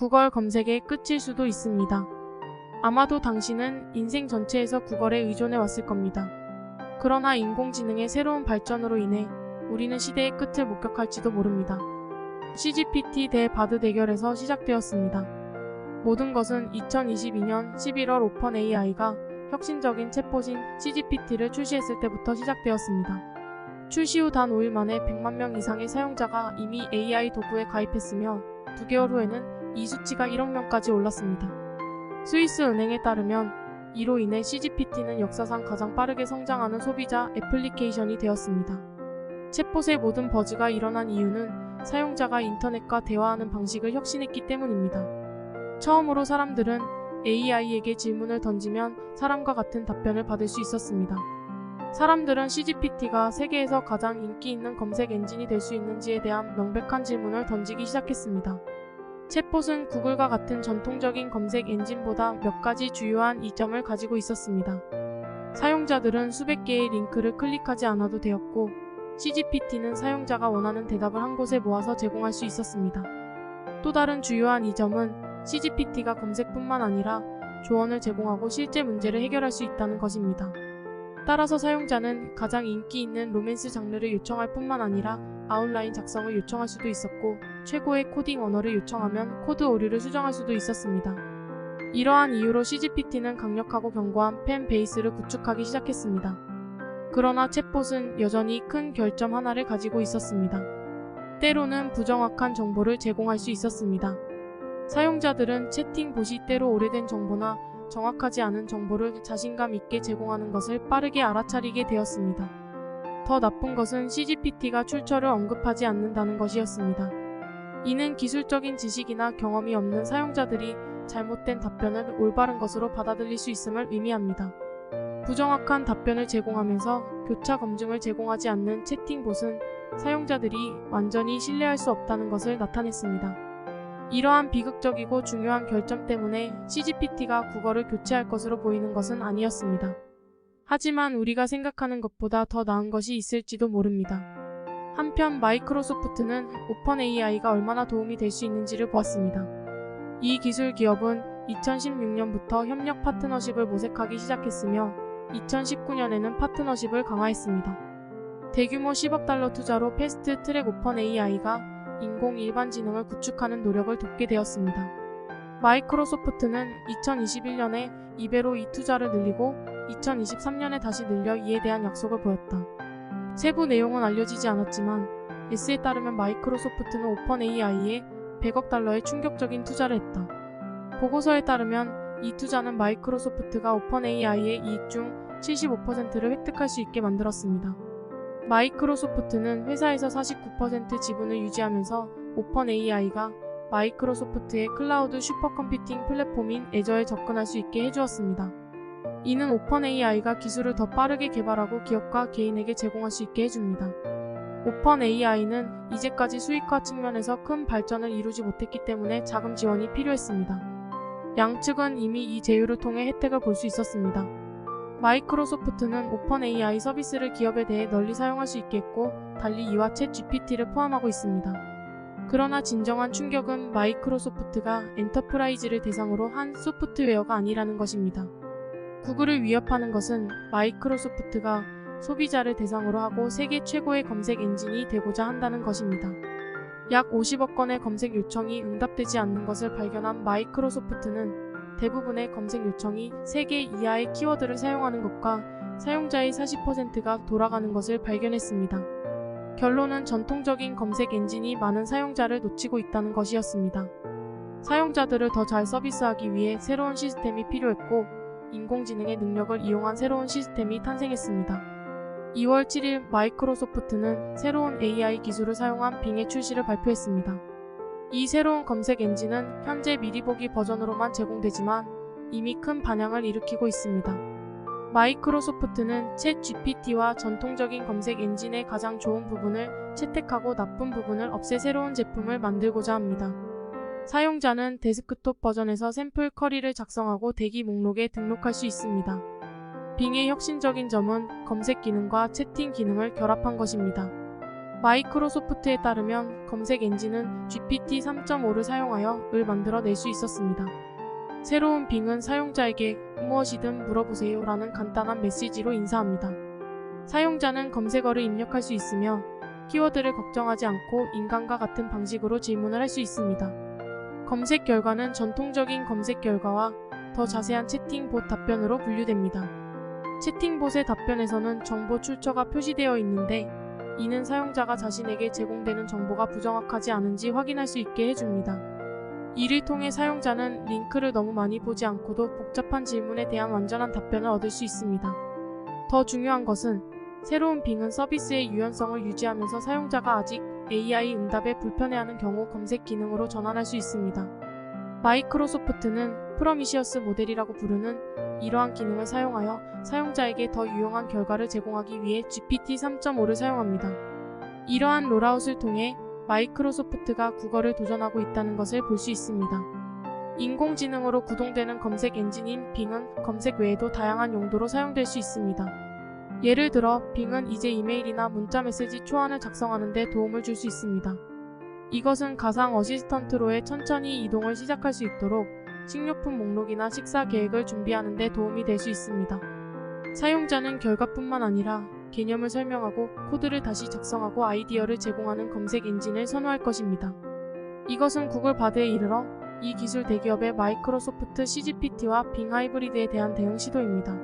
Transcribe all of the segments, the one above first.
구걸 검색의 끝일 수도 있습니다. 아마도 당신은 인생 전체에서 구걸에 의존해 왔을 겁니다. 그러나 인공지능의 새로운 발전으로 인해 우리는 시대의 끝을 목격할지도 모릅니다. CGPT 대 바드 대결에서 시작되었습니다. 모든 것은 2022년 11월 오픈 AI가 혁신적인 챗봇인 CGPT를 출시했을 때부터 시작되었습니다. 출시 후 단 5일 만에 100만 명 이상의 사용자가 이미 AI 도구에 가입했으며 2개월 후에는 이 수치가 1억 명까지 올랐습니다. 스위스 은행에 따르면 이로 인해 CGPT는 역사상 가장 빠르게 성장하는 소비자 애플리케이션이 되었습니다. 챗봇의 모든 버즈가 일어난 이유는 사용자가 인터넷과 대화하는 방식을 혁신했기 때문입니다. 처음으로 사람들은 AI에게 질문을 던지면 사람과 같은 답변을 받을 수 있었습니다. 사람들은 CGPT가 세계에서 가장 인기 있는 검색 엔진이 될 수 있는지에 대한 명백한 질문을 던지기 시작했습니다. 챗봇은 구글과 같은 전통적인 검색 엔진보다 몇 가지 주요한 이점을 가지고 있었습니다. 사용자들은 수백 개의 링크를 클릭하지 않아도 되었고, CGPT는 사용자가 원하는 대답을 한 곳에 모아서 제공할 수 있었습니다. 또 다른 주요한 이점은 CGPT가 검색뿐만 아니라 조언을 제공하고 실제 문제를 해결할 수 있다는 것입니다. 따라서 사용자는 가장 인기 있는 로맨스 장르를 요청할 뿐만 아니라 아웃라인 작성을 요청할 수도 있었고 최고의 코딩 언어를 요청하면 코드 오류를 수정할 수도 있었습니다. 이러한 이유로 CGPT는 강력하고 견고한 팬 베이스를 구축하기 시작했습니다. 그러나 챗봇은 여전히 큰 결점 하나를 가지고 있었습니다. 때로는 부정확한 정보를 제공할 수 있었습니다. 사용자들은 채팅봇이 때로 오래된 정보나 정확하지 않은 정보를 자신감 있게 제공하는 것을 빠르게 알아차리게 되었습니다. 더 나쁜 것은 CGPT가 출처를 언급하지 않는다는 것이었습니다. 이는 기술적인 지식이나 경험이 없는 사용자들이 잘못된 답변을 올바른 것으로 받아들일 수 있음을 의미합니다. 부정확한 답변을 제공하면서 교차 검증을 제공하지 않는 채팅봇은 사용자들이 완전히 신뢰할 수 없다는 것을 나타냈습니다. 이러한 비극적이고 중요한 결점 때문에 CGPT가 국어를 교체할 것으로 보이는 것은 아니었습니다. 하지만 우리가 생각하는 것보다 더 나은 것이 있을지도 모릅니다. 한편 마이크로소프트는 오픈 AI가 얼마나 도움이 될 수 있는지를 보았습니다. 이 기술 기업은 2016년부터 협력 파트너십을 모색하기 시작했으며 2019년에는 파트너십을 강화했습니다. 대규모 10억 달러 투자로 패스트 트랙 오픈 AI가 인공 일반지능을 구축하는 노력을 돕게 되었습니다. 마이크로소프트는 2021년에 2배로 이 투자를 늘리고 2023년에 다시 늘려 이에 대한 약속을 보였다. 세부 내용은 알려지지 않았지만 S에 따르면 마이크로소프트는 오픈 AI에 100억 달러의 충격적인 투자를 했다. 보고서에 따르면 이 투자는 마이크로소프트가 오픈 AI의 이익 중 75%를 획득할 수 있게 만들었습니다. 마이크로소프트는 회사에서 49% 지분을 유지하면서 오픈 AI가 마이크로소프트의 클라우드 슈퍼컴퓨팅 플랫폼인 애저에 접근할 수 있게 해주었습니다. 이는 오픈 AI가 기술을 더 빠르게 개발하고 기업과 개인에게 제공할 수 있게 해줍니다. 오픈 AI는 이제까지 수익화 측면에서 큰 발전을 이루지 못했기 때문에 자금 지원이 필요했습니다. 양측은 이미 이 제휴를 통해 혜택을 볼 수 있었습니다. 마이크로소프트는 오픈 AI 서비스를 기업에 대해 널리 사용할 수 있게 했고 달리 이와 챗 GPT를 포함하고 있습니다. 그러나 진정한 충격은 마이크로소프트가 엔터프라이즈를 대상으로 한 소프트웨어가 아니라는 것입니다. 구글을 위협하는 것은 마이크로소프트가 소비자를 대상으로 하고 세계 최고의 검색 엔진이 되고자 한다는 것입니다. 약 50억 건의 검색 요청이 응답되지 않는 것을 발견한 마이크로소프트는 대부분의 검색 요청이 3개 이하의 키워드를 사용하는 것과 사용자의 40%가 돌아가는 것을 발견했습니다. 결론은 전통적인 검색 엔진이 많은 사용자를 놓치고 있다는 것이었습니다. 사용자들을 더 잘 서비스하기 위해 새로운 시스템이 필요했고 인공지능의 능력을 이용한 새로운 시스템이 탄생했습니다. 2월 7일 마이크로소프트는 새로운 AI 기술을 사용한 빙의 출시를 발표했습니다. 이 새로운 검색 엔진은 현재 미리 보기 버전으로만 제공되지만 이미 큰 반향을 일으키고 있습니다. 마이크로소프트는 챗 GPT와 전통적인 검색 엔진의 가장 좋은 부분을 채택하고 나쁜 부분을 없애 새로운 제품을 만들고자 합니다. 사용자는 데스크톱 버전에서 샘플 쿼리를 작성하고 대기 목록에 등록할 수 있습니다. 빙의 혁신적인 점은 검색 기능과 채팅 기능을 결합한 것입니다. 마이크로소프트에 따르면 검색 엔진은 GPT 3.5를 사용하여 을 만들어낼 수 있었습니다. 새로운 빙은 사용자에게 무엇이든 물어보세요 라는 간단한 메시지로 인사합니다. 사용자는 검색어를 입력할 수 있으며 키워드를 걱정하지 않고 인간과 같은 방식으로 질문을 할 수 있습니다. 검색 결과는 전통적인 검색 결과와 더 자세한 채팅봇 답변으로 분류됩니다. 채팅봇의 답변에서는 정보 출처가 표시되어 있는데 이는 사용자가 자신에게 제공되는 정보가 부정확하지 않은지 확인할 수 있게 해줍니다. 이를 통해 사용자는 링크를 너무 많이 보지 않고도 복잡한 질문에 대한 완전한 답변을 얻을 수 있습니다. 더 중요한 것은 새로운 빙은 서비스의 유연성을 유지하면서 사용자가 아직 AI 응답에 불편해하는 경우 검색 기능으로 전환할 수 있습니다. 마이크로소프트는 프로미시어스 모델이라고 부르는 이러한 기능을 사용하여 사용자에게 더 유용한 결과를 제공하기 위해 GPT 3.5를 사용합니다. 이러한 롤아웃을 통해 마이크로소프트가 국어를 도전하고 있다는 것을 볼 수 있습니다. 인공지능으로 구동되는 검색 엔진인 빙은 검색 외에도 다양한 용도로 사용될 수 있습니다. 예를 들어 빙은 이제 이메일이나 문자 메시지 초안을 작성하는 데 도움을 줄 수 있습니다. 이것은 가상 어시스턴트로의 천천히 이동을 시작할 수 있도록 식료품 목록이나 식사 계획을 준비하는 데 도움이 될 수 있습니다. 사용자는 결과뿐만 아니라 개념을 설명하고 코드를 다시 작성하고 아이디어를 제공하는 검색 엔진을 선호할 것입니다. 이것은 구글 바드에 이르러 이 기술 대기업의 마이크로소프트 CGPT와 빙 하이브리드에 대한 대응 시도입니다.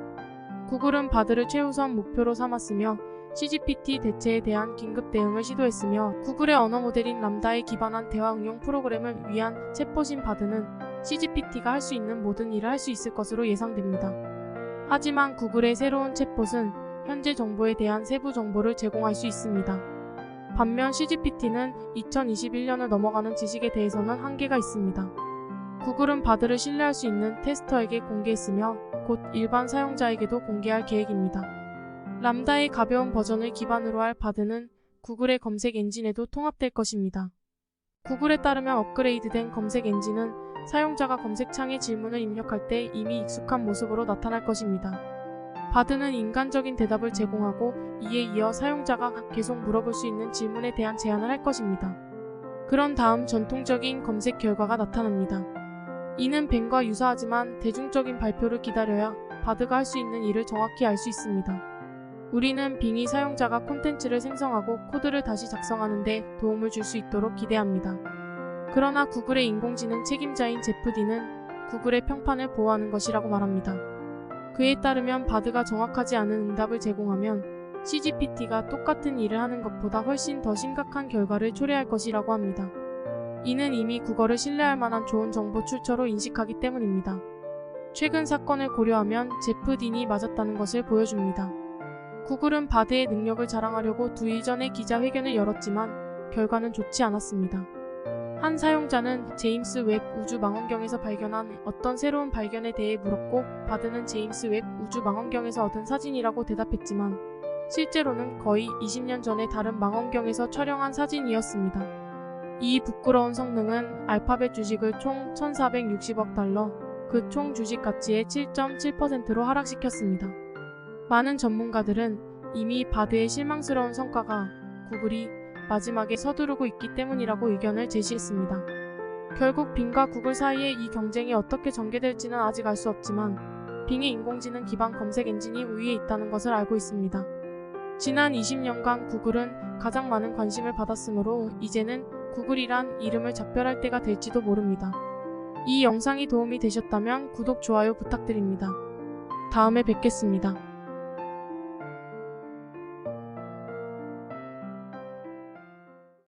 구글은 바드를 최우선 목표로 삼았으며 CGPT 대체에 대한 긴급 대응을 시도했으며 구글의 언어 모델인 람다에 기반한 대화 응용 프로그램을 위한 챗봇인 바드는 CGPT가 할 수 있는 모든 일을 할 수 있을 것으로 예상됩니다. 하지만 구글의 새로운 챗봇은 현재 정보에 대한 세부 정보를 제공할 수 있습니다. 반면 CGPT는 2021년을 넘어가는 지식에 대해서는 한계가 있습니다. 구글은 바드를 신뢰할 수 있는 테스터에게 공개했으며 곧 일반 사용자에게도 공개할 계획입니다. 람다의 가벼운 버전을 기반으로 할 바드는 구글의 검색 엔진에도 통합될 것입니다. 구글에 따르면 업그레이드된 검색 엔진은 사용자가 검색창에 질문을 입력할 때 이미 익숙한 모습으로 나타날 것입니다. 바드는 인간적인 대답을 제공하고 이에 이어 사용자가 계속 물어볼 수 있는 질문에 대한 제안을 할 것입니다. 그런 다음 전통적인 검색 결과가 나타납니다. 이는 뱅과 유사하지만 대중적인 발표를 기다려야 바드가 할 수 있는 일을 정확히 알 수 있습니다. 우리는 빙이 사용자가 콘텐츠를 생성하고 코드를 다시 작성하는데 도움을 줄 수 있도록 기대합니다. 그러나 구글의 인공지능 책임자인 제프 디는 구글의 평판을 보호하는 것이라고 말합니다. 그에 따르면 바드가 정확하지 않은 응답을 제공하면 CGPT가 똑같은 일을 하는 것보다 훨씬 더 심각한 결과를 초래할 것이라고 합니다. 이는 이미 국어를 신뢰할 만한 좋은 정보 출처로 인식하기 때문입니다. 최근 사건을 고려하면 제프 딘이 맞았다는 것을 보여줍니다. 구글은 바드의 능력을 자랑하려고 두 일 전에 기자회견을 열었지만 결과는 좋지 않았습니다. 한 사용자는 제임스 웹 우주 망원경에서 발견한 어떤 새로운 발견에 대해 물었고 바드는 제임스 웹 우주 망원경에서 얻은 사진이라고 대답했지만 실제로는 거의 20년 전에 다른 망원경에서 촬영한 사진이었습니다. 이 부끄러운 성능은 알파벳 주식을 총 1,460억 달러, 그 총 주식 가치의 7.7%로 하락시켰습니다. 많은 전문가들은 이미 바드의 실망스러운 성과가 구글이 마지막에 서두르고 있기 때문이라고 의견을 제시했습니다. 결국 빙과 구글 사이의 이 경쟁이 어떻게 전개될지는 아직 알 수 없지만 빙의 인공지능 기반 검색 엔진이 우위에 있다는 것을 알고 있습니다. 지난 20년간 구글은 가장 많은 관심을 받았으므로 이제는 구글이란 이름을 작별할 때가 될지도 모릅니다. 이 영상이 도움이 되셨다면 구독, 좋아요 부탁드립니다. 다음에 뵙겠습니다.